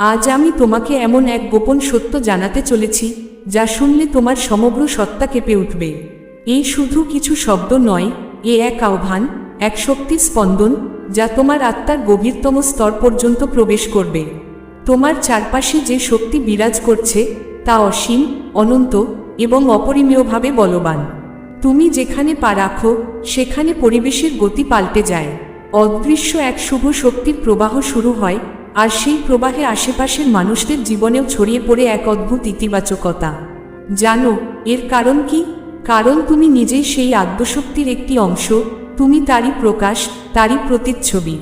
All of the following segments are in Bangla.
আজ আমি তোমাকে এমন এক গোপন সত্য জানাতে চলেছি, যা শুনলে তোমার সমগ্র সত্তা কেঁপে উঠবে। এই শুধু কিছু শব্দ নয়, এ এক আহ্বান, এক শক্তির স্পন্দন, যা তোমার আত্মার গভীরতম স্তর পর্যন্ত প্রবেশ করবে। তোমার চারপাশে যে শক্তি বিরাজ করছে, তা অসীম, অনন্ত এবং অপরিমেয়ভাবে বলবান। তুমি যেখানে পা রাখো, সেখানে পরিবেশের গতি পাল্টে যায়। অদৃশ্য এক শুভ শক্তির প্রবাহ শুরু হয় আর সেই প্রবাহে আশেপাশের মানুষদের জীবনেও ছড়িয়ে পড়ে এক অদ্ভুত ইতিবাচকতা। জানো, এর কারণ কি? কারণ তুমি নিজেই সেই আদ্যশক্তির একটি অংশ, তুমি তারই প্রকাশ, তারই প্রতিচ্ছবি।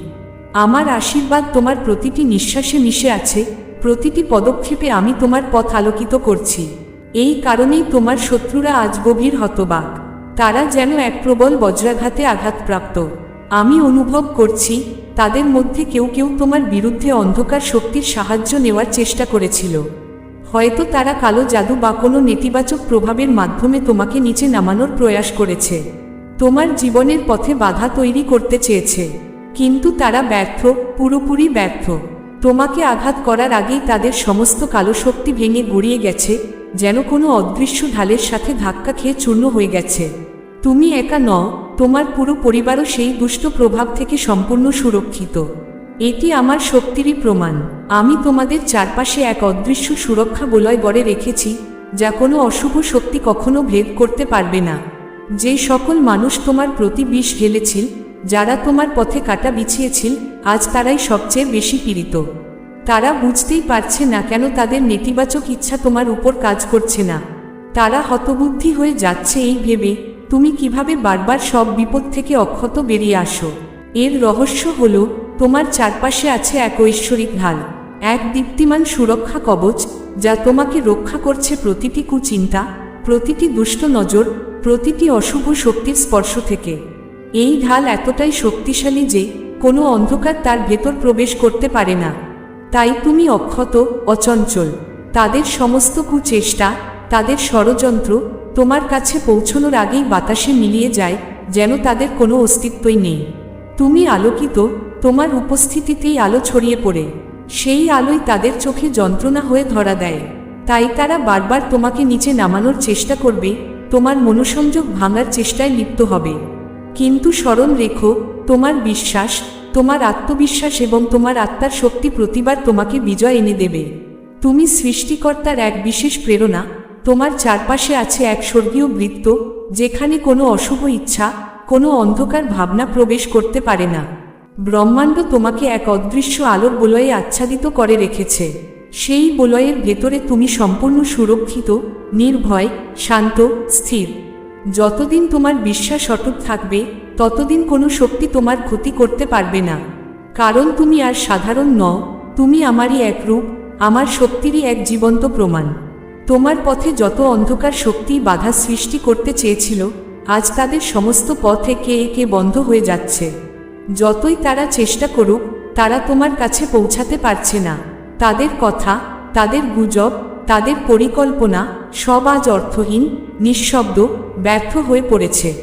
আমার আশীর্বাদ তোমার প্রতিটি নিঃশ্বাসে মিশে আছে, প্রতিটি পদক্ষেপে আমি তোমার পথ আলোকিত করছি। এই কারণেই তোমার শত্রুরা আজ গভীর হতবাক। তারা যেন এক প্রবল বজ্রাঘাতে আঘাতপ্রাপ্ত। আমি অনুভব করছি তাদের মধ্যে কেউ কেউ তোমার বিরুদ্ধে অন্ধকার শক্তির সাহায্য নেওয়ার চেষ্টা করেছিল। হয়তো তারা কালো জাদু বা কোনো নেতিবাচক প্রভাবের মাধ্যমে তোমাকে নিচে নামানোর প্রয়াস করেছে। তোমার জীবনের পথে বাধা তৈরি করতে চেয়েছে। কিন্তু তারা ব্যর্থ, পুরোপুরি ব্যর্থ। তোমাকে আঘাত করার আগেই তাদের সমস্ত কালো শক্তি ভেঙে গড়িয়ে গেছে, যেন কোনো অদৃশ্য ঢালের সাথে ধাক্কা খেয়ে চূর্ণ হয়ে গেছে। তুমি একা ন তোমার পুরো পরিবারও সেই দুষ্ট প্রভাব থেকে সম্পূর্ণ সুরক্ষিত। এটি আমার শক্তিরই প্রমাণ। আমি তোমাদের চারপাশে এক অদৃশ্য সুরক্ষা বলয় গড়ে রেখেছি, যা কোনো অশুভ শক্তি কখনো ভেদ করতে পারবে না। যে সকল মানুষ তোমার প্রতি বিষ ঢেলেছিল, যারা তোমার পথে কাটা বিছিয়েছিল, আজ তারাই সবচেয়ে বেশি পীড়িত। তারা বুঝতেই পারছে না কেন তাদের নেতিবাচক ইচ্ছা তোমার উপর কাজ করছে না। তারা হতবুদ্ধি হয়ে যাচ্ছে এই ভেবে তুমি কীভাবে বারবার সব বিপদ থেকে অক্ষত বেরিয়ে আসো? এর রহস্য হল, তোমার চারপাশে আছে এক ঐশ্বরিক ঢাল, এক দীপ্তিমান সুরক্ষা কবচ, যা তোমাকে রক্ষা করছে প্রতিটি কুচিন্তা, প্রতিটি দুষ্ট নজর, প্রতিটি অশুভ শক্তির স্পর্শ থেকে। এই ঢাল এতটাই শক্তিশালী যে, কোনো অন্ধকার তার ভেতর প্রবেশ করতে পারে না। তাই তুমি অক্ষত, অচঞ্চল, তাদের সমস্ত কুচেষ্টা, তাদের ষড়যন্ত্র তোমার কাছে পৌঁছনোর আগেই বাতাসে মিলিয়ে যায়, যেন তাদের কোনো অস্তিত্বই নেই। তুমি আলোকিত, তোমার উপস্থিতিতেই আলো ছড়িয়ে পড়ে। সেই আলোই তাদের চোখে যন্ত্রণা হয়ে ধরা দেয়। তাই তারা বারবার তোমাকে নিচে নামানোর চেষ্টা করবে, তোমার মনোসংযোগ ভাঙার চেষ্টায় লিপ্ত হবে। কিন্তু স্মরণ রেখো, তোমার বিশ্বাস, তোমার আত্মবিশ্বাস এবং তোমার আত্মার শক্তি প্রতিবার তোমাকে বিজয় এনে দেবে। তুমি সৃষ্টিকর্তার এক বিশেষ প্রেরণা তোমার চারপাশে আছে এক স্বর্গীয় বৃত্ত, যেখানে কোনো অশুভ ইচ্ছা, কোনো অন্ধকার ভাবনা প্রবেশ করতে পারে না। ব্রহ্মাণ্ড তোমাকে এক অদৃশ্য আলোর বলয়ে আচ্ছাদিত করে রেখেছে। সেই বলয়ের ভেতরে তুমি সম্পূর্ণ সুরক্ষিত, নির্ভয়, শান্ত, স্থির। যতদিন তোমার বিশ্বাস অটুট থাকবে, ততদিন কোনো শক্তি তোমার ক্ষতি করতে পারবে না। কারণ তুমি আর সাধারণ ন তুমি আমারই এক রূপ, আমার শক্তিরই এক জীবন্ত প্রমাণ। তোমার পথে যত অন্ধকার শক্তি বাধা সৃষ্টি করতে চেয়েছিল, আজ তাদের সমস্ত পথ একে একে বন্ধ হয়ে যাচ্ছে। যতই তারা চেষ্টা করুক, তারা তোমার কাছে পৌঁছাতে পারছে না। তাদের কথা, তাদের গুজব, তাদের পরিকল্পনা, সব আজ অর্থহীন, নিঃশব্দ, ব্যর্থ হয়ে পড়েছে।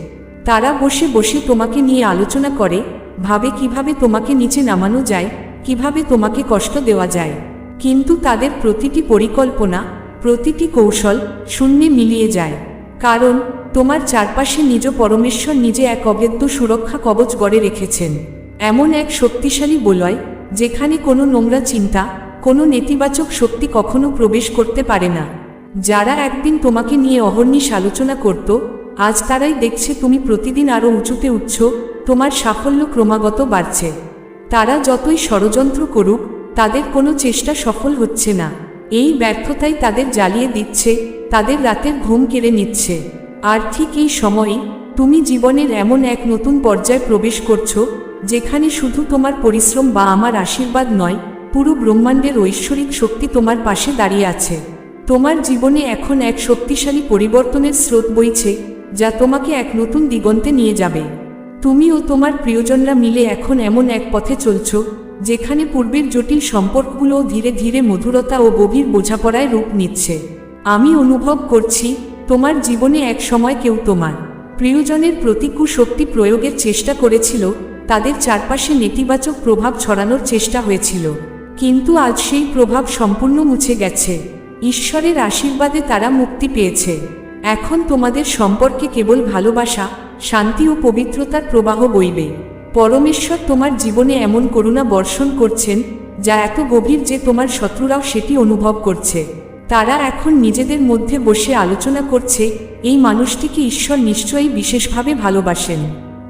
তারা বসে বসে তোমাকে নিয়ে আলোচনা করে, ভাবে কীভাবে তোমাকে নিচে নামানো যায়, কীভাবে তোমাকে কষ্ট দেওয়া যায়। কিন্তু তাদের প্রতিটি পরিকল্পনা প্রতিটি কৌশল শূন্যে মিলিয়ে যায়। কারণ, তোমার চারপাশে নিজ পরমেশ্বর নিজে এক অভেদ্য সুরক্ষা কবচ গড়ে রেখেছেন। এমন এক শক্তিশালী বলয়, যেখানে কোনো নোংরা চিন্তা, কোনো নেতিবাচক শক্তি কখনো প্রবেশ করতে পারে না। যারা একদিন তোমাকে নিয়ে অহর্নিশ আলোচনা করত, আজ তারাই দেখছে তুমি প্রতিদিন আরও উঁচুতে উঠছ, তোমার সাফল্য ক্রমাগত বাড়ছে। তারা যতই ষড়যন্ত্র করুক, তাদের কোনো চেষ্টা সফল হচ্ছে না। এই ব্যর্থতাই তাদের জ্বালিয়ে দিচ্ছে, তাদের রাতের ঘুম কেড়ে নিচ্ছে। আর ঠিক এই সময়ই তুমি জীবনের এমন এক নতুন পর্যায়ে প্রবেশ করছ, যেখানে শুধু তোমার পরিশ্রম বা আমার আশীর্বাদ নয়, পুরো ব্রহ্মাণ্ডের ঐশ্বরিক শক্তি তোমার পাশে দাঁড়িয়ে আছে। তোমার জীবনে এখন এক শক্তিশালী পরিবর্তনের স্রোত বইছে, যা তোমাকে এক নতুন দিগন্তে নিয়ে যাবে। তুমি ও তোমার প্রিয়জনরা মিলে এখন এমন এক পথে চলছো যেখানে পূর্বের জটিল সম্পর্কগুলো ধীরে ধীরে মধুরতা ও গভীর বোঝাপড়ায় রূপ নিচ্ছে। আমি অনুভব করছি, তোমার জীবনে এক সময় কেউ তোমার প্রিয়জনের প্রতিকূল শক্তি প্রয়োগের চেষ্টা করেছিল, তাদের চারপাশে নেতিবাচক প্রভাব ছড়ানোর চেষ্টা হয়েছিল। কিন্তু আজ সেই প্রভাব সম্পূর্ণ মুছে গেছে। ঈশ্বরের আশীর্বাদে তারা মুক্তি পেয়েছে। এখন তোমাদের সম্পর্কে কেবল ভালোবাসা, শান্তি ও পবিত্রতার প্রবাহ বইবে। পরমেশ্বর তোমার জীবনে এমন করুণা বর্ষণ করছেন, যা এত গভীর যে তোমার শত্রুরাও সেটি অনুভব করছে। তারা এখন নিজেদের মধ্যে বসে আলোচনা করছে, এই মানুষটিকে ঈশ্বর নিশ্চয়ই বিশেষভাবে ভালোবাসেন।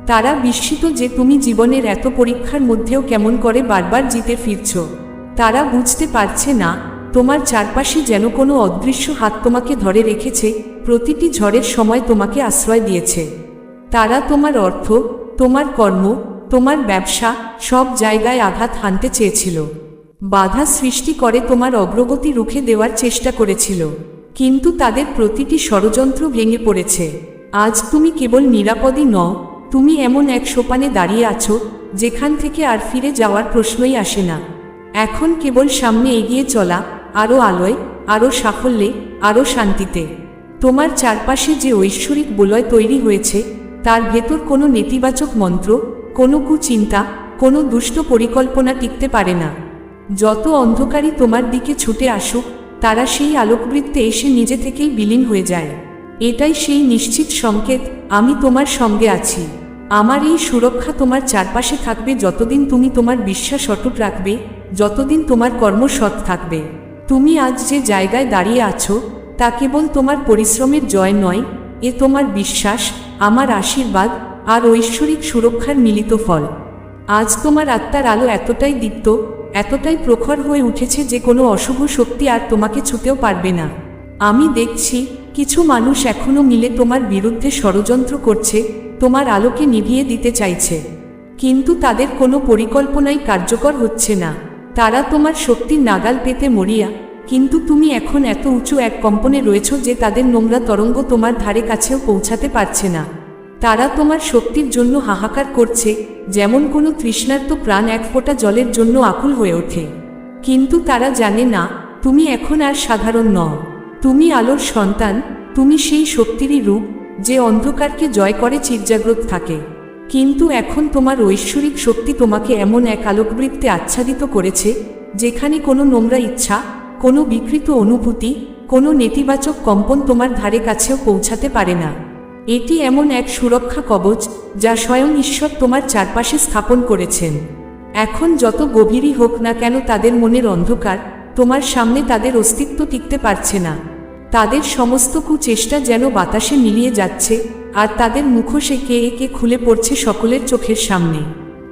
তারা বিস্মিত যে তুমি জীবনের এত পরীক্ষার মধ্যেও কেমন করে বারবার জিতে ফিরছ। তারা বুঝতে পারছে না, তোমার চারপাশে যেন কোনো অদৃশ্য হাত তোমাকে ধরে রেখেছে, প্রতিটি ঝড়ের সময় তোমাকে আশ্রয় দিয়েছে। তারা তোমার অর্থ, তোমার কর্ম তোমার ব্যবসা সব জায়গায় আঘাত হানতে চেয়েছিল। বাধা সৃষ্টি করে তোমার অগ্রগতি রুখে দেওয়ার চেষ্টা করেছিল। কিন্তু তাদের প্রতিটি ষড়যন্ত্র ভেঙে পড়েছে। আজ তুমি কেবল নিরাপদই নও, তুমি এমন এক সোপানে দাঁড়িয়ে আছো, যেখান থেকে আর ফিরে যাওয়ার প্রশ্নই আসে না। এখন কেবল সামনে এগিয়ে চলা আরও আলোয় আরও সাফল্যে আরও শান্তিতে। তোমার চারপাশে যে ঐশ্বরিক বলয় তৈরি হয়েছে, তার ভেতর কোনো নেতিবাচক মন্ত্র কোনো কুচিন্তা, কোনো দুষ্ট পরিকল্পনা টিকতে পারে না। যত অন্ধকারই তোমার দিকে ছুটে আসুক, তারা সেই আলোকবৃত্তে এসে নিজে থেকেই বিলীন হয়ে যায়। এটাই সেই নিশ্চিত সংকেত, আমি তোমার সঙ্গে আছি। আমার এই সুরক্ষা তোমার চারপাশে থাকবে যতদিন তুমি তোমার বিশ্বাস অটুট রাখবে, যতদিন তোমার কর্ম সৎ থাকবে। তুমি আজ যে জায়গায় দাঁড়িয়ে আছো, তা কেবল তোমার পরিশ্রমের জয় নয়, এ তোমার বিশ্বাস, আমার আশীর্বাদ আর ঐশ্বরিক সুরক্ষার মিলিত ফল। আজ তোমার আত্মার আলো এতটাই দীপ্ত, এতটাই প্রখর হয়ে উঠেছে যে কোনো অশুভ শক্তি আর তোমাকে ছুতেও পারবে না। আমি দেখছি, কিছু মানুষ এখনও মিলে তোমার বিরুদ্ধে ষড়যন্ত্র করছে, তোমার আলোকে নিভিয়ে দিতে চাইছে। কিন্তু তাদের কোনো পরিকল্পনাই কার্যকর হচ্ছে না। তারা তোমার শক্তির নাগাল পেতে মরিয়া, কিন্তু তুমি এখন এত উঁচু এক কম্পনে রয়েছ যে তাদের নোংরা তরঙ্গ তোমার ধারে কাছেও পৌঁছাতে পারছে না। তারা তোমার শক্তির জন্য হাহাকার করছে, যেমন কোনো তৃষ্ণার্ত প্রাণ এক ফোঁটা জলের জন্য আকুল হয়ে ওঠে। কিন্তু তারা জানে না, তুমি এখন আর সাধারণ নও। তুমি আলোর সন্তান, তুমি সেই শক্তিরই রূপ, যে অন্ধকারকে জয় করে চিরজাগ্রত থাকে। কিন্তু এখন তোমার ঐশ্বরিক শক্তি তোমাকে এমন এক আলোকবৃত্তে আচ্ছাদিত করেছে, যেখানে কোনো নোংরা ইচ্ছা, কোনো বিকৃত অনুভূতি, কোনো নেতিবাচক কম্পন তোমার ধারে কাছেও পৌঁছাতে পারে না। এটি এমন এক সুরক্ষা কবচ যা স্বয়ং ঈশ্বর তোমার চারপাশে স্থাপন করেছেন। এখন যত গভীরই হোক না কেন তাদের মনের অন্ধকার তোমার সামনে তাদের অস্তিত্ব টিকতে পারছে না। তাদের সমস্ত কুচেষ্টা যেন বাতাসে মিলিয়ে যাচ্ছে আর তাদের মুখোশ একে একে খুলে পড়ছে সকলের চোখের সামনে।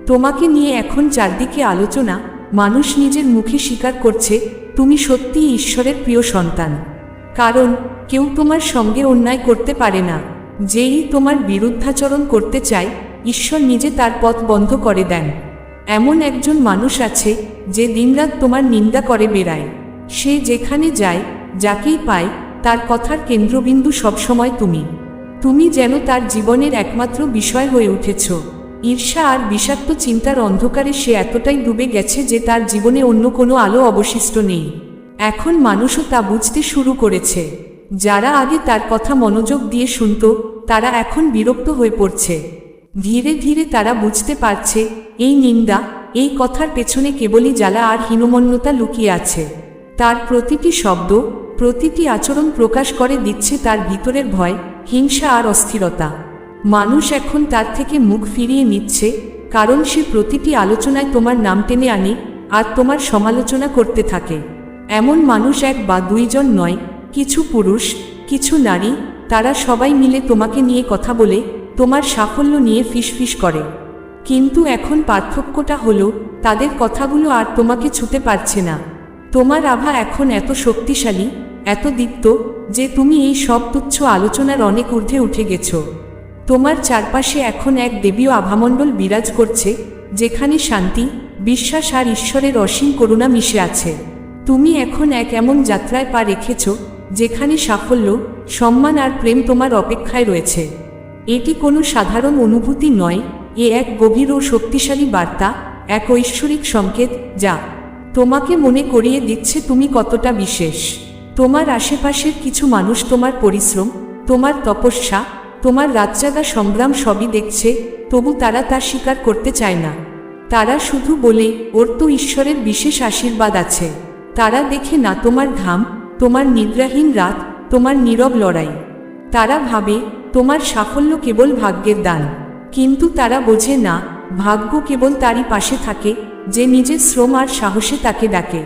তোমাকে নিয়ে এখন চারদিকে আলোচনা, মানুষ নিজের মুখে স্বীকার করছে, তুমি সত্যিই ঈশ্বরের প্রিয় সন্তান। কারণ কেউ তোমার সঙ্গে অন্যায় করতে পারে না। যেই তোমার বিরুদ্ধাচরণ করতে চায়, ঈশ্বর নিজে তার পথ বন্ধ করে দেন। এমন একজন মানুষ আছে, যে দিনরাত তোমার নিন্দা করে বেড়ায়। সে যেখানে যায়, যাকেই পায়, তার কথার কেন্দ্রবিন্দু সবসময় তুমি। তুমি যেন তার জীবনের একমাত্র বিষয় হয়ে উঠেছ। ঈর্ষা আর বিষাক্ত চিন্তার অন্ধকারে সে এতটাই ডুবে গেছে যে তার জীবনে অন্য কোনো আলো অবশিষ্ট নেই। এখন মানুষও তা বুঝতে শুরু করেছে। যারা আগে তার কথা মনোযোগ দিয়ে শুনত তারা এখন বিরক্ত হয়ে পড়ছে। ধীরে ধীরে তারা বুঝতে পারছে, এই নিন্দা, এই কথার পেছনে কেবলই জ্বালা আর হীনমন্যতা লুকিয়ে আছে। তার প্রতিটি শব্দ, প্রতিটি আচরণ প্রকাশ করে দিচ্ছে তার ভিতরের ভয়, হিংসা আর অস্থিরতা। মানুষ এখন তার থেকে মুখ ফিরিয়ে নিচ্ছে, কারণ সে প্রতিটি আলোচনায় তোমার নাম টেনে আনে আর তোমার সমালোচনা করতে থাকে। এমন মানুষ এক বা দুইজন নয়, কিছু পুরুষ, কিছু নারী তারা সবাই মিলে তোমাকে নিয়ে কথা বলে, তোমার সাফল্য নিয়ে ফিসফিস করে। কিন্তু এখন পার্থক্যটা হলো, তাদের কথাগুলো আর তোমাকে ছুতে পারছে না। তোমার আভা এখন এত শক্তিশালী, এত দীপ্ত, যে তুমি এই সব তুচ্ছ আলোচনার অনেক ঊর্ধ্বে উঠে গেছো। তোমার চারপাশে এখন এক দেবীয় আভামণ্ডল বিরাজ করছে, যেখানে শান্তি, বিশ্বাস আর ঈশ্বরের অসীম করুণা মিশে আছে। তুমি এখন এক এমন যাত্রায় পা রেখেছ যেখানে সাফল্য, সম্মান আর প্রেম তোমার অপেক্ষায় রয়েছে। এটি কোনো সাধারণ অনুভূতি নয়, এ এক গভীর ও শক্তিশালী বার্তা, এক ঐশ্বরিক সংকেত, যা তোমাকে মনে করিয়ে দিচ্ছে তুমি কতটা বিশেষ। তোমার আশেপাশের কিছু মানুষ তোমার পরিশ্রম, তোমার তপস্যা, তোমার রাতজাগা সংগ্রাম সবই দেখছে, তবু তারা তা স্বীকার করতে চায় না। তারা শুধু বলে, ওর তো ঈশ্বরের বিশেষ আশীর্বাদ আছে। তারা দেখে, না, তোমার ঘাম তোমার নিদ্রাহীন রাত, তোমার নীরব লড়াই। তারা ভাবে, তোমার সাফল্য কেবল ভাগ্যের দান। কিন্তু তারা বোঝে না, ভাগ্য কেবল তারই পাশে থাকে, যে নিজের শ্রম আর সাহসে তাকে ডাকে।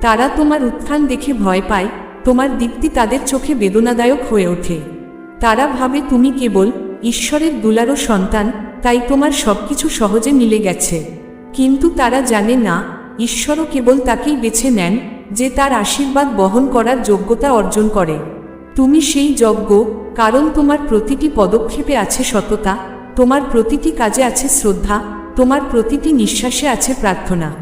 তারা তোমার উত্থান দেখে ভয় পায়, তোমার দীপ্তি তাদের চোখে বেদনাদায়ক হয়ে ওঠে। তারা ভাবে, তুমি কেবল ঈশ্বরের দুলারও সন্তান, তাই তোমার সবকিছু সহজে মিলে গেছে। কিন্তু তারা জানে না, ঈশ্বরও কেবল তাকেই বেছে নেন যে তার আশীর্বাদ বহন করার যোগ্যতা অর্জন করে। তুমি সেই যজ্ঞ, কারণ তোমার প্রতিটি পদক্ষেপে আছে সততা, তোমার প্রতিটি কাজে আছে শ্রদ্ধা, তোমার প্রতিটি নিঃশ্বাসে আছে প্রার্থনা।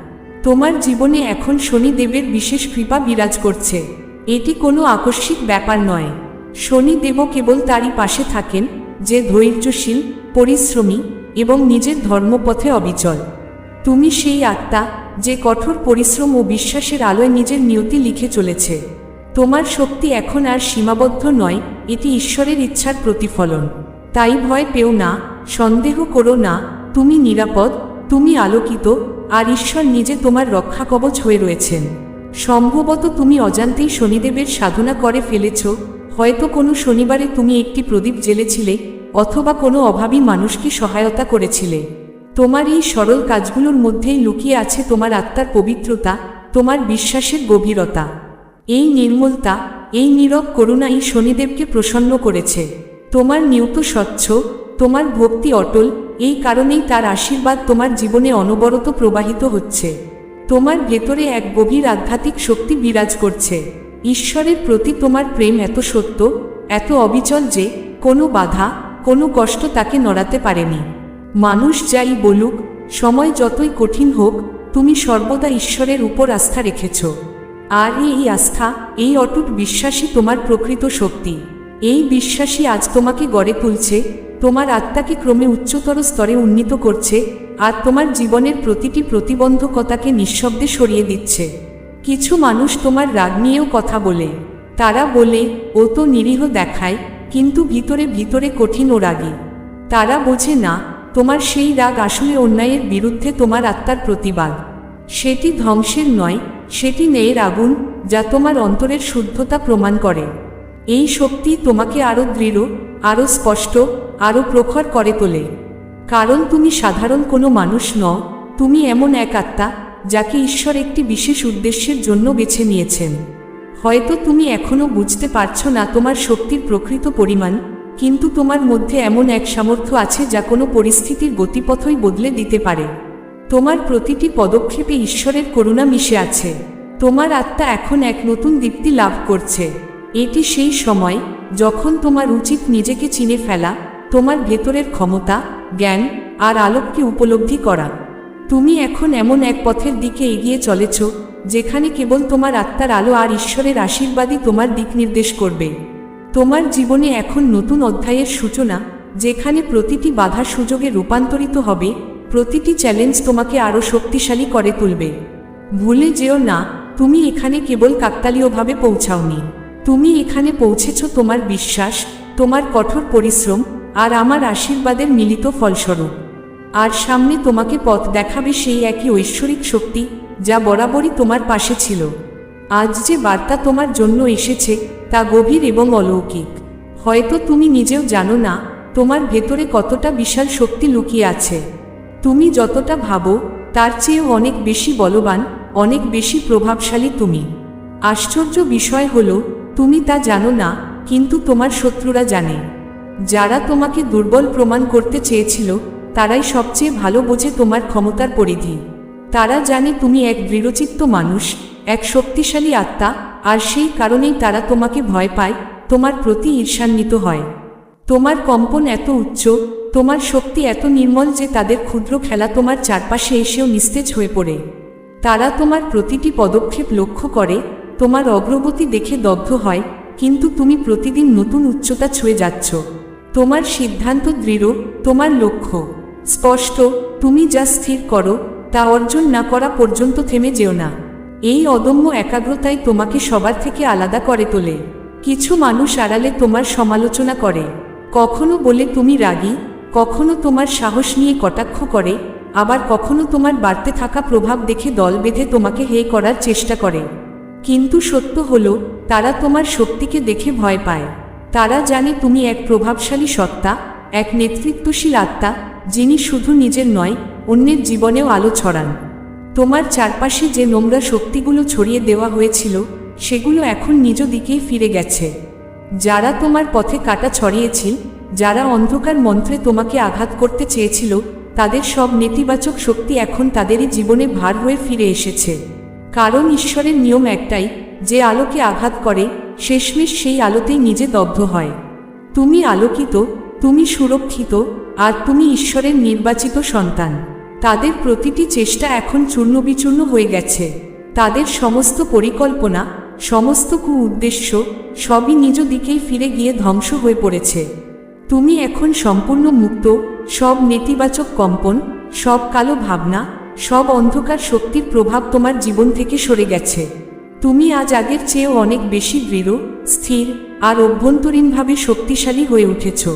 তোমার জীবনে এখন শনিদেবের বিশেষ কৃপা বিরাজ করছে। এটি কোনো আকস্মিক ব্যাপার নয়। শনিদেবও কেবল তারই পাশে থাকেন, যে ধৈর্যশীল, পরিশ্রমী এবং নিজের ধর্মপথে অবিচল। তুমি সেই আত্মা যে কঠোর পরিশ্রম ও বিশ্বাসের আলোয় নিজের নিয়তি লিখে চলেছে। তোমার শক্তি এখন আর সীমাবদ্ধ নয়, এটি ঈশ্বরের ইচ্ছার প্রতিফলন। তাই ভয় পেও না, সন্দেহ করো না, তুমি নিরাপদ, তুমি আলোকিত, আর ঈশ্বর নিজে তোমার রক্ষা কবচ হয়ে রয়েছেন। সম্ভবত তুমি অজান্তেই শনিদেবের সাধনা করে ফেলেছ, হয়তো কোনো শনিবারে তুমি একটি প্রদীপ জ্বেলেছিলে, অথবা কোনো অভাবী মানুষকে সহায়তা করেছিলে। তোমার এই সরল কাজগুলোর মধ্যেই লুকিয়ে আছে তোমার আত্মার পবিত্রতা, তোমার বিশ্বাসের গভীরতা। এই নির্মলতা, এই নীরব করুণা এই শনিদেবকে প্রসন্ন করেছে। তোমার নিয়ত স্বচ্ছ, তোমার ভক্তি অটল, এই কারণেই তার আশীর্বাদ তোমার জীবনে অনবরত প্রবাহিত হচ্ছে। তোমার ভেতরে এক গভীর আধ্যাত্মিক শক্তি বিরাজ করছে। ঈশ্বরের প্রতি তোমার প্রেম এত সত্য, এত অবিচল যে কোনো বাধা, কোনো কষ্ট তাকে নড়াতে পারেনি। মানুষ যাই বলুক, সময় যতই কঠিন হোক, তুমি সর্বদা ঈশ্বরের উপর আস্থা রেখেছ। আর এই আস্থা, এই অটুট বিশ্বাসই তোমার প্রকৃত শক্তি। এই বিশ্বাসই আজ তোমাকে গড়ে তুলছে, তোমার আত্মাকে ক্রমে উচ্চতর স্তরে উন্নীত করছে, আর তোমার জীবনের প্রতিটি প্রতিবন্ধকতাকে নিঃশব্দে সরিয়ে দিচ্ছে। কিছু মানুষ তোমার রাগ নিয়েও কথা বলে। তারা বলে, ও তো নিরীহ দেখায়, কিন্তু ভিতরে ভিতরে কঠিন ও রাগী। তারা বোঝে না তোমার সেই রাগ আসলে অন্যায়ের বিরুদ্ধে তোমার আত্মার প্রতিবাদ। সেটি ধ্বংসের নয়, সেটি ন্যায়ের আগুন, যা তোমার অন্তরের শুদ্ধতা প্রমাণ করে। এই শক্তি তোমাকে আরও দৃঢ় আরও স্পষ্ট আরও প্রখর করে তোলে। কারণ তুমি সাধারণ কোনো মানুষ নও, তুমি এমন এক আত্মা, যাকে ঈশ্বর একটি বিশেষ উদ্দেশ্যের জন্য বেছে নিয়েছেন। হয়তো তুমি এখনও বুঝতে পারছ না তোমার শক্তির প্রকৃত পরিমাণ কিন্তু তোমার মধ্যে এমন এক সামর্থ্য আছে যা কোনো পরিস্থিতির গতিপথই বদলে দিতে পারে। তোমার প্রতিটি পদক্ষেপে ঈশ্বরের করুণা মিশে আছে। তোমার আত্মা এখন এক নতুন দীপ্তি লাভ করছে। এটি সেই সময় যখন তোমার উচিত নিজেকে চিনে ফেলা, তোমার ভেতরের ক্ষমতা, জ্ঞান আর আলোককে উপলব্ধি করা। তুমি এখন এমন এক পথের দিকে এগিয়ে চলেছ, যেখানে কেবল তোমার আত্মার আলো আর ঈশ্বরের আশীর্বাদই তোমার দিক নির্দেশ করবে। তোমার জীবনে এখন নতুন অধ্যায়ের সূচনা, যেখানে প্রতিটি বাধা সুযোগে রূপান্তরিত হবে, প্রতিটি চ্যালেঞ্জ তোমাকে আরও শক্তিশালী করে তুলবে। ভুলে যেও না, তুমি এখানে কেবল কাকতালীয়ভাবে পৌঁছাওনি। তুমি এখানে পৌঁছেছ তোমার বিশ্বাস, তোমার কঠোর পরিশ্রম, আর আমার আশীর্বাদের মিলিত ফলস্বরূপ। আর সামনে তোমাকে পথ দেখাবে সেই একই ঐশ্বরিক শক্তি, যা বরাবরই তোমার পাশে ছিল। আজ যে বার্তা তোমার জন্য এসেছে তা গভীর এবং অলৌকিক। হয়তো তুমি নিজেও জানো না, তোমার ভেতরে কতটা বিশাল শক্তি লুকিয়ে আছে। তুমি যতটা ভাবো, তার চেয়েও অনেক বেশি বলবান, অনেক বেশি প্রভাবশালী তুমি। আশ্চর্য বিষয় হল, তুমি তা জানো না, কিন্তু তোমার শত্রুরা জানে। যারা তোমাকে দুর্বল প্রমাণ করতে চেয়েছিল, তারাই সবচেয়ে ভালো বোঝে তোমার ক্ষমতার পরিধি। তারা জানে তুমি এক দৃঢ়চিত্ত মানুষ, এক শক্তিশালী আত্মা আর সেই কারণেই তারা তোমাকে ভয় পায়, তোমার প্রতি ঈর্ষান্বিত হয়। তোমার কম্পন এত উচ্চ, তোমার শক্তি এত নির্মল যে তাদের ক্ষুদ্র খেলা তোমার চারপাশে এসেও নিস্তেজ হয়ে পড়ে। তারা তোমার প্রতিটি পদক্ষেপ লক্ষ্য করে, তোমার অগ্রগতি দেখে দগ্ধ হয়, কিন্তু তুমি প্রতিদিন নতুন উচ্চতা ছুঁয়ে যাচ্ছ। তোমার সিদ্ধান্ত দৃঢ়, তোমার লক্ষ্য। স্পষ্ট, তুমি যা স্থির করো, তা অর্জন না করা পর্যন্ত থেমে যেও না। এই অদম্য একাগ্রতাই তোমাকে সবার থেকে আলাদা করে তোলে। কিছু মানুষ আড়ালে তোমার সমালোচনা করে। কখনো বলে তুমি রাগী, কখনো তোমার সাহস নিয়ে কটাক্ষ করে, আবার কখনো তোমার বাড়তে থাকা প্রভাব দেখে দল বেঁধে তোমাকে হে করার চেষ্টা করে। কিন্তু সত্য হলো, তারা তোমার শক্তিকে দেখে ভয় পায়। তারা জানে তুমি এক প্রভাবশালী সত্তা, এক নেতৃত্বশীল আত্মা, যিনি শুধু নিজের নয়, অন্যের জীবনেও আলো ছড়ান। তোমার চারপাশে যে নোংরা শক্তিগুলো ছড়িয়ে দেওয়া হয়েছিল, সেগুলো এখন নিজ দিকেই ফিরে গেছে। যারা তোমার পথে কাটা ছড়িয়েছিল, যারা অন্ধকার মন্ত্রে তোমাকে আঘাত করতে চেয়েছিল, তাদের সব নেতিবাচক শক্তি এখন তাদেরই জীবনে ভার হয়ে ফিরে এসেছে। কারণ ঈশ্বরের নিয়ম একটাই, যে আলোকে আঘাত করে, শেষমেশ সেই আলোতেই নিজে দগ্ধ হয়। তুমি আলোকিত, তুমি সুরক্ষিত, আর তুমি ঈশ্বরের নির্বাচিত সন্তান। তাদের প্রতিটি চেষ্টা এখন চূর্ণবিচূর্ণ হয়ে গেছে। তাদের সমস্ত পরিকল্পনা, সমস্ত কু উদ্দেশ্য সবই নিজ দিকেই ফিরে গিয়ে ধ্বংস হয়ে পড়েছে। তুমি এখন সম্পূর্ণ মুক্ত, সব নেতিবাচক কম্পন, সব কালো ভাবনা, সব অন্ধকার শক্তির প্রভাব তোমার জীবন থেকে সরে গেছে। তুমি আজ আগের চেয়েও অনেক বেশি দৃঢ়, স্থির আর অভ্যন্তরীণভাবে শক্তিশালী হয়ে উঠেছ।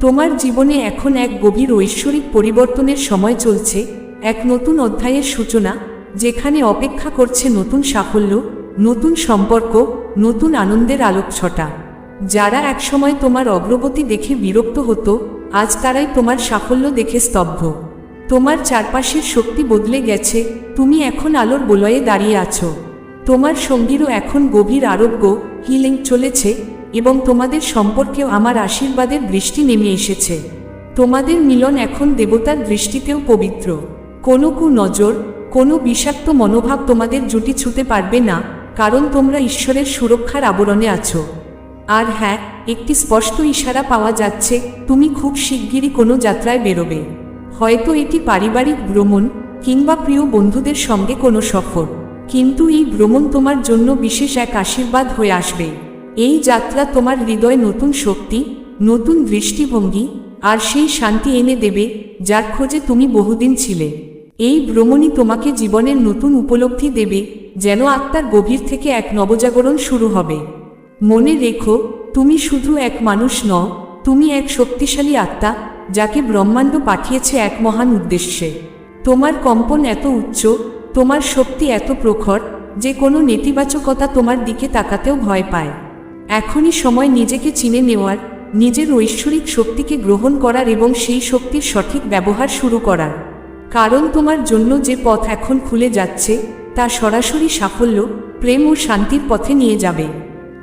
তোমার জীবনে এখন এক গভীর ঐশ্বরিক পরিবর্তনের সময় চলছে, এক নতুন অধ্যায়ের সূচনা, যেখানে অপেক্ষা করছে নতুন সাফল্য, নতুন সম্পর্ক, নতুন আনন্দের আলোকছটা। যারা একসময় তোমার অগ্রগতি দেখে বিরক্ত হতো, আজ তারাই তোমার সাফল্য দেখে স্তব্ধ। তোমার চারপাশের শক্তি বদলে গেছে, তুমি এখন আলোর বলয়ে দাঁড়িয়ে আছো। তোমার সঙ্গীরও এখন গভীর আরোগ্য হিলিং চলেছে এবং তোমাদের সম্পর্কেও আমার আশীর্বাদের বৃষ্টি নেমে এসেছে। তোমাদের মিলন এখন দেবতার দৃষ্টিতেও পবিত্র। কোনো কু নজর কোনো বিষাক্ত মনোভাব তোমাদের জুটি ছুতে পারবে না, কারণ তোমরা ঈশ্বরের সুরক্ষার আবরণে আছো। আর হ্যাঁ একটি স্পষ্ট ইশারা পাওয়া যাচ্ছে, তুমি খুব শিগগিরই কোনো যাত্রায় বেরোবে। হয়তো এটি পারিবারিক ভ্রমণ, কিংবা প্রিয় বন্ধুদের সঙ্গে কোনো সফর। কিন্তু এই ভ্রমণ তোমার জন্য বিশেষ এক আশীর্বাদ হয়ে আসবে। এই যাত্রা তোমার হৃদয়ে নতুন শক্তি, নতুন দৃষ্টিভঙ্গি, আর সেই শান্তি এনে দেবে, যার খোঁজে তুমি বহুদিন ছিলে। এই ভ্রমণই তোমাকে জীবনের নতুন উপলব্ধি দেবে, যেন আত্মার গভীর থেকে এক নবজাগরণ শুরু হবে। মনে রেখো, তুমি শুধু এক মানুষ নও, তুমি এক শক্তিশালী আত্মা, যাকে ব্রহ্মাণ্ড পাঠিয়েছে এক মহান উদ্দেশ্যে। তোমার কম্পন এত উচ্চ, তোমার শক্তি এত প্রখর, যে কোনো নেতিবাচকতা তোমার দিকে তাকাতেও ভয় পায়। এখনই সময় নিজেকে চিনে নেওয়ার, নিজের ঐশ্বরিক শক্তিকে গ্রহণ করার এবং সেই শক্তির সঠিক ব্যবহার শুরু করার। কারণ তোমার জন্য যে পথ এখন খুলে যাচ্ছে, তা সরাসরি সাফল্য, প্রেম ও শান্তির পথে নিয়ে যাবে।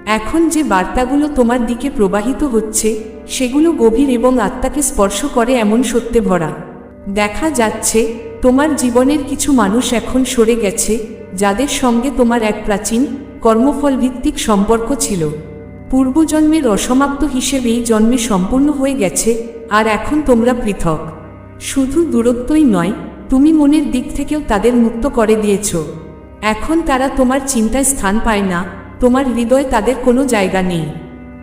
এখন যে বার্তাগুলো তোমার দিকে প্রবাহিত হচ্ছে, সেগুলো গভীর এবং আত্মাকে স্পর্শ করে এমন সত্যে ভরা। দেখা যাচ্ছে, তোমার জীবনের কিছু মানুষ এখন সরে গেছে, যাদের সঙ্গে তোমার এক প্রাচীন কর্মফল ভিত্তিক সম্পর্ক ছিল। পূর্বজন্মের অসমাপ্ত হিসেবেই জন্মে সম্পূর্ণ হয়ে গেছে, আর এখন তোমরা পৃথক। শুধু দূরত্বই নয়, তুমি মনের দিক থেকেও তাদের মুক্ত করে দিয়েছ। এখন তারা তোমার চিন্তায় স্থান পায় না, তোমার হৃদয়ে তাদের কোনো জায়গা নেই।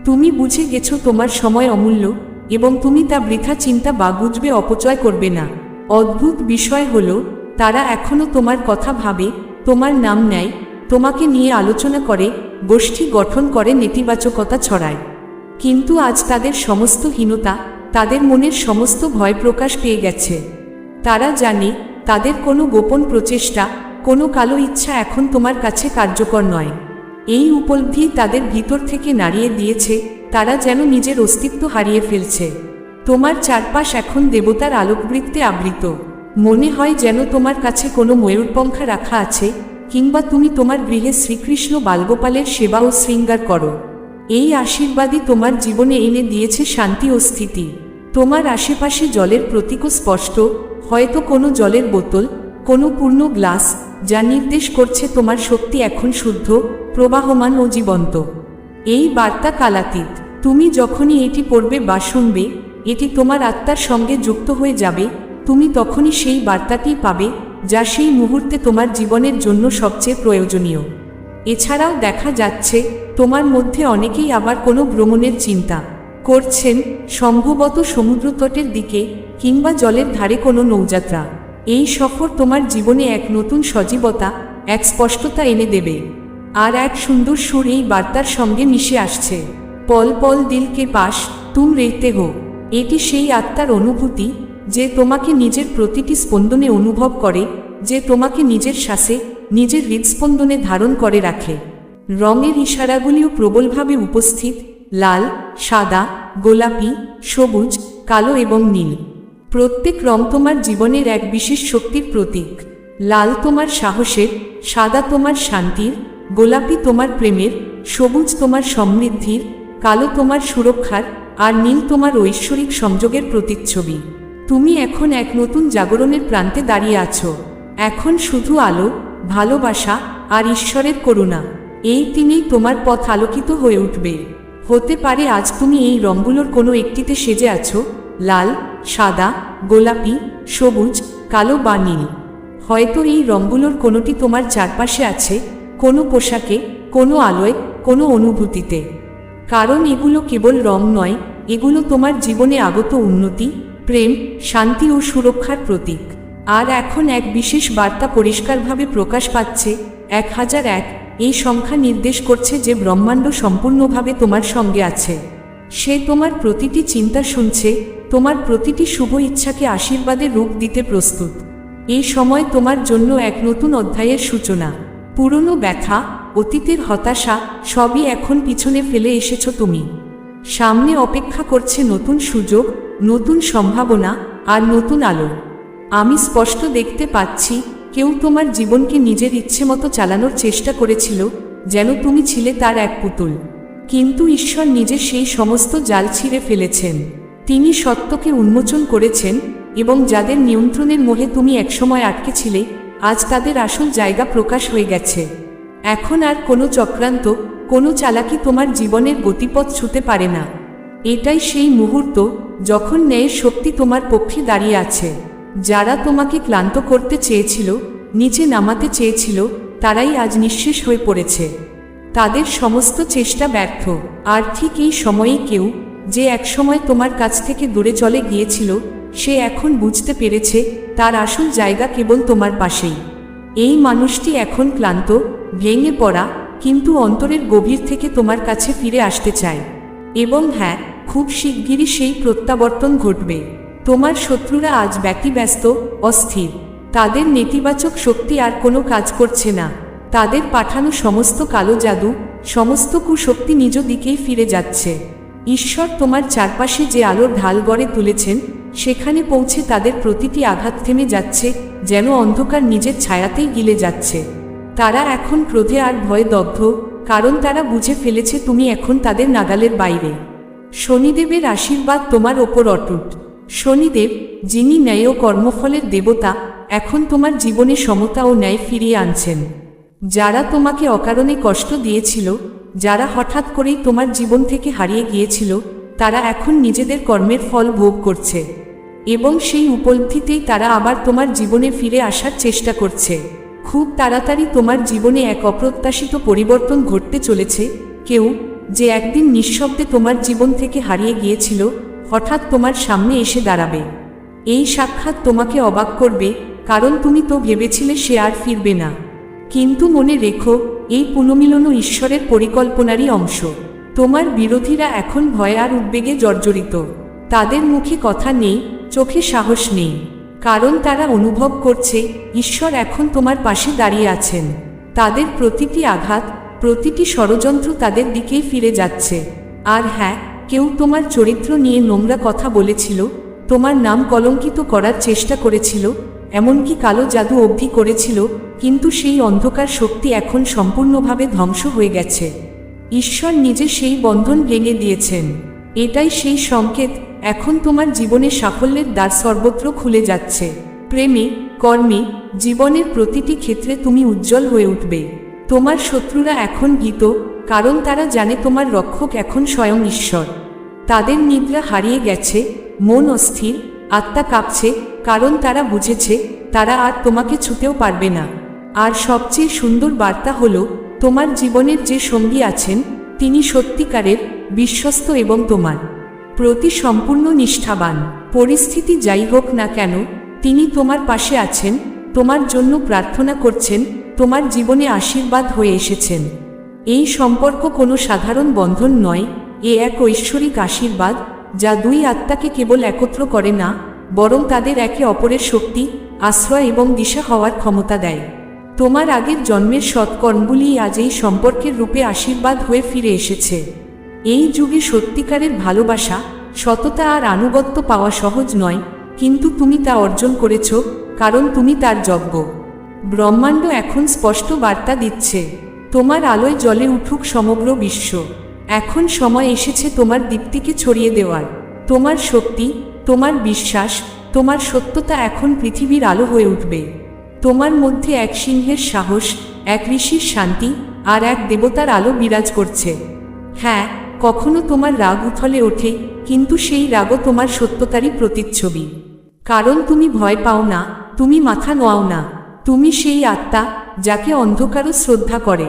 তুমি বুঝে গেছো তোমার সময় অমূল্য, এবং তুমি তা বৃথা চিন্তা বা বুঝবে অপচয় করবে না। অদ্ভুত বিষয় হলো, তারা এখনও তোমার কথা ভাবে, তোমার নাম নেয়, তোমাকে নিয়ে আলোচনা করে গোষ্ঠী গঠন করে নেতিবাচকতা ছড়ায়। কিন্তু আজ তাদের সমস্ত হীনতা, তাদের মনের সমস্ত ভয় প্রকাশ পেয়ে গেছে। তারা জানে, তাদের কোনো গোপন প্রচেষ্টা, কোনো কালো ইচ্ছা এখন তোমার কাছে কার্যকর নয়। এই উপলব্ধি তাদের ভিতর থেকে নাড়িয়ে দিয়েছে, তারা যেন নিজের অস্তিত্ব হারিয়ে ফেলছে। তোমার চারপাশ এখন দেবতার আলোকবৃত্তে আবৃত। মনে হয় যেন তোমার কাছে কোনো ময়ূরপঙ্খা রাখা আছে কিংবা তুমি তোমার গৃহে শ্রীকৃষ্ণ বালগোপালের সেবা ও শৃঙ্গার করো। এই আশীর্বাদই তোমার জীবনে এনে দিয়েছে শান্তি ও স্থিতি। তোমার আশেপাশে জলের প্রতীকও স্পষ্ট, হয়তো কোনো জলের বোতল, কোনো পূর্ণ গ্লাস, যা নির্দেশ করছে তোমার শক্তি এখন শুদ্ধ, প্রবাহমান ও জীবন্ত। এই বার্তা কালাতীত, তুমি যখনই এটি পড়বে বা শুনবে, এটি তোমার আত্মার সঙ্গে যুক্ত হয়ে যাবে, তুমি তখনই সেই বার্তাটি পাবে যা সেই মুহূর্তে তোমার জীবনের জন্য সবচেয়ে প্রয়োজনীয়। এছাড়াও দেখা যাচ্ছে, তোমার মধ্যে অনেকেই আবার কোনো ভ্রমণের চিন্তা করছেন সম্ভবত সমুদ্রতটের দিকে কিংবা জলের ধারে কোনো নৌযাত্রা। এই সফর তোমার জীবনে এক নতুন সজীবতা, এক স্পষ্টতা এনে দেবে। আর এক সুন্দর সুর এই বার্তার সঙ্গে মিশে আসছে। পল পল দিলকে পাশ, তুম রেতে হো। এটি সেই আত্মার অনুভূতি যে তোমাকে নিজের প্রতিটি স্পন্দনে অনুভব করে, যে তোমাকে নিজের শ্বাসে, নিজের হৃদস্পন্দনে ধারণ করে রাখে। রঙের ইশারাগুলিও প্রবলভাবে উপস্থিত, লাল, সাদা, গোলাপি, সবুজ, কালো এবং নীল। প্রত্যেক রং তোমার জীবনের এক বিশেষ শক্তির প্রতীক। লাল তোমার সাহসের, সাদা তোমার শান্তির, গোলাপি তোমার প্রেমের, সবুজ তোমার সমৃদ্ধির, কালো তোমার সুরক্ষার, আর নীল তোমার ঐশ্বরিক সংযোগের প্রতিচ্ছবি। তুমি এখন এক নতুন জাগরণের প্রান্তে দাঁড়িয়ে আছো। এখন শুধু আলো, ভালোবাসা আর ঈশ্বরের করুণা, এই তিনেই তোমার পথ আলোকিত হয়ে উঠবে। হতে পারে আজ তুমি এই রঙগুলোর কোনো একটিতে সেজে আছো, লাল, সাদা, গোলাপি, সবুজ, কালো বা নীল। হয়তো এই রঙগুলোর কোনোটি তোমার চারপাশে আছে, কোনো পোশাকে, কোনো আলোয়, কোনো অনুভূতিতে। কারণ এগুলো কেবল রং নয়, এগুলো তোমার জীবনে আগত উন্নতি প্রেম, শান্তি ও সুরক্ষার প্রতীক। আর এখন এক বিশেষ বার্তা পরিষ্কারভাবে প্রকাশ পাচ্ছে, এক হাজার এক, এই সংখ্যা নির্দেশ করছে যে ব্রহ্মাণ্ড সম্পূর্ণভাবে তোমার সঙ্গে আছে। সে তোমার প্রতিটি চিন্তা শুনছে, তোমার প্রতিটি শুভ ইচ্ছাকে আশীর্বাদের রূপ দিতে প্রস্তুত। এই সময় তোমার জন্য এক নতুন অধ্যায়ের সূচনা। পুরনো ব্যথা, অতীতের হতাশা, সবই এখন পিছনে ফেলে এসেছ তুমি। সামনে অপেক্ষা করছে নতুন সুযোগ নতুন সম্ভাবনা আর নতুন আলো। আমি স্পষ্ট দেখতে পাচ্ছি, কেউ তোমার জীবনকে নিজের ইচ্ছে মতো চালানোর চেষ্টা করেছিল, যেন তুমি ছিলে তার এক পুতুল। কিন্তু ঈশ্বর নিজে সেই সমস্ত জাল ছিঁড়ে ফেলেছেন। তিনি সত্যকে উন্মোচন করেছেন এবং যাদের নিয়ন্ত্রণের মোহে তুমি একসময় আটকে ছিলে, আজ তাদের আসল জায়গা প্রকাশ হয়ে গেছে। এখন আর কোনো চক্রান্ত, কোনো চালাকি তোমার জীবনের গতিপথ ছুতে পারে না। এটাই সেই মুহূর্ত যখন ন্যায়ের শক্তি তোমার পক্ষে দাঁড়িয়ে আছে, যারা তোমাকে ক্লান্ত করতে চেয়েছিল, নিচে নামাতে চেয়েছিল, তারাই আজ নিঃশেষ হয়ে পড়েছে। তাদের সমস্ত চেষ্টা ব্যর্থ। আর ঠিক এই সময়ে কেউ যে একসময় তোমার কাছ থেকে দূরে চলে গিয়েছিল, সে এখন বুঝতে পেরেছে, তার আসল জায়গা কেবল তোমার পাশেই। এই মানুষটি এখন ক্লান্ত, ভেঙে পড়া, কিন্তু অন্তরের গভীর থেকে তোমার কাছে ফিরে আসতে চায়। এবং হ্যাঁ খুব শিগগিরই সেই প্রত্যাবর্তন ঘটবে। তোমার শত্রুরা আজ ব্যতিব্যস্ত, অস্থির। তাদের নেতিবাচক শক্তি আর কোনো কাজ করছে না। তাদের পাঠানো সমস্ত কালো জাদু, সমস্ত কুশক্তি নিজ দিকেই ফিরে যাচ্ছে। ঈশ্বর তোমার চারপাশে যে আলোর ঢাল গড়ে তুলেছেন, সেখানে পৌঁছে তাদের প্রতিটি আঘাত থেমে যাচ্ছে, যেন অন্ধকার নিজের ছায়াতেই গিলে যাচ্ছে। তারা এখন ক্রোধে আর ভয়ে দগ্ধ, কারণ তারা বুঝে ফেলেছে তুমি এখন তাদের নাগালের বাইরে। শনিদেবের আশীর্বাদ তোমার ওপর অটুট। শনিদেব, যিনি ন্যায় ও কর্মফলের দেবতা, এখন তোমার জীবনে সমতা ও ন্যায় ফিরিয়ে আনছেন। যারা তোমাকে অকারণে কষ্ট দিয়েছিল, যারা হঠাৎ করেই তোমার জীবন থেকে হারিয়ে গিয়েছিল, তারা এখন নিজেদের কর্মের ফল ভোগ করছে। এবং সেই উপলব্ধিতেই তারা আবার তোমার জীবনে ফিরে আসার চেষ্টা করছে। খুব তাড়াতাড়ি তোমার জীবনে এক অপ্রত্যাশিত পরিবর্তন ঘটতে চলেছে। কেউ যে একদিন নিঃশব্দে তোমার জীবন থেকে হারিয়ে গিয়েছিল, হঠাৎ তোমার সামনে এসে দাঁড়াবে। এই সাক্ষাৎ তোমাকে অবাক করবে, কারণ তুমি তো ভেবেছিলে সে আর ফিরবে না। কিন্তু মনে রেখো, এই পুনমিলনও ঈশ্বরের পরিকল্পনারই অংশ। তোমার বিরোধীরা এখন ভয় আর উদ্বেগে জর্জরিত। তাদের মুখে কথা নেই, চোখে সাহস নেই। কারণ তারা অনুভব করছে, ঈশ্বর এখন তোমার পাশে দাঁড়িয়ে আছেন। তাদের প্রতিটি আঘাত প্রতিটি ষড়যন্ত্র তাদের দিকেই ফিরে যাচ্ছে। আর হ্যাঁ কেউ তোমার চরিত্র নিয়ে নোংরা কথা বলেছিল, তোমার নাম কলঙ্কিত করার চেষ্টা করেছিল, এমনকি কালো জাদু অবধি করেছিল, কিন্তু সেই অন্ধকার শক্তি এখন সম্পূর্ণভাবে ধ্বংস হয়ে গেছে। ঈশ্বর নিজে সেই বন্ধন ভেঙে দিয়েছেন। এটাই সেই সংকেত, এখন তোমার জীবনে সাফল্যের দ্বার সর্বত্র খুলে যাচ্ছে। প্রেমে, কর্মে, জীবনের প্রতিটি ক্ষেত্রে তুমি উজ্জ্বল হয়ে উঠবে। তোমার শত্রুরা এখন ভীত, কারণ তারা জানে তোমার রক্ষক এখন স্বয়ং ঈশ্বর। তাদের নিদ্রা হারিয়ে গেছে, মন অস্থির, আত্মা কাঁপছে, কারণ তারা বুঝেছে, তারা আর তোমাকে ছুতেও পারবে না। আর সবচেয়ে সুন্দর বার্তা হল, তোমার জীবনের যে সঙ্গী আছেন, তিনি সত্যিকারের, বিশ্বস্ত এবং তোমার। প্রতি সম্পূর্ণ নিষ্ঠাবান। পরিস্থিতি যাই হোক না কেন, তিনি তোমার পাশে আছেন, তোমার জন্য প্রার্থনা করছেন তোমার জীবনে আশীর্বাদ হয়ে এসেছেন। এই সম্পর্ক কোনো সাধারণ বন্ধন নয়, এ এক ঐশ্বরিক আশীর্বাদ, যা দুই আত্মাকে কেবল একত্র করে না, বরং তাদের একে অপরের শক্তি, আশ্রয় এবং দিশা হওয়ার ক্ষমতা দেয়। তোমার আগের জন্মের সৎকর্মগুলি আজ এই সম্পর্কের রূপে আশীর্বাদ হয়ে ফিরে এসেছে। এই যুগে সত্যিকারের ভালোবাসা, সততা আর আনুগত্য পাওয়া সহজ নয়, কিন্তু তুমি তা অর্জন করেছ, কারণ তুমি তার যজ্ঞ। ব্রহ্মাণ্ড এখন স্পষ্ট বার্তা দিচ্ছে, তোমার আলোয় জলে উঠুক সমগ্র বিশ্ব। এখন সময় এসেছে তোমার দীপ্তিকে ছড়িয়ে দেওয়ার। তোমার শক্তি, তোমার বিশ্বাস, তোমার সত্যতা এখন পৃথিবীর আলো হয়ে উঠবে। তোমার মধ্যে এক সিংহের সাহস, এক ঋষির শান্তি, আর এক দেবতার আলো বিরাজ করছে। হ্যাঁ কখনো তোমার রাগ উথলে ওঠে, কিন্তু সেই রাগও তোমার সত্যতারই প্রতিচ্ছবি। কারণ তুমি ভয় পাও না, তুমি মাথা নোয়াও না। তুমি সেই আত্মা যাকে অন্ধকারও শ্রদ্ধা করে।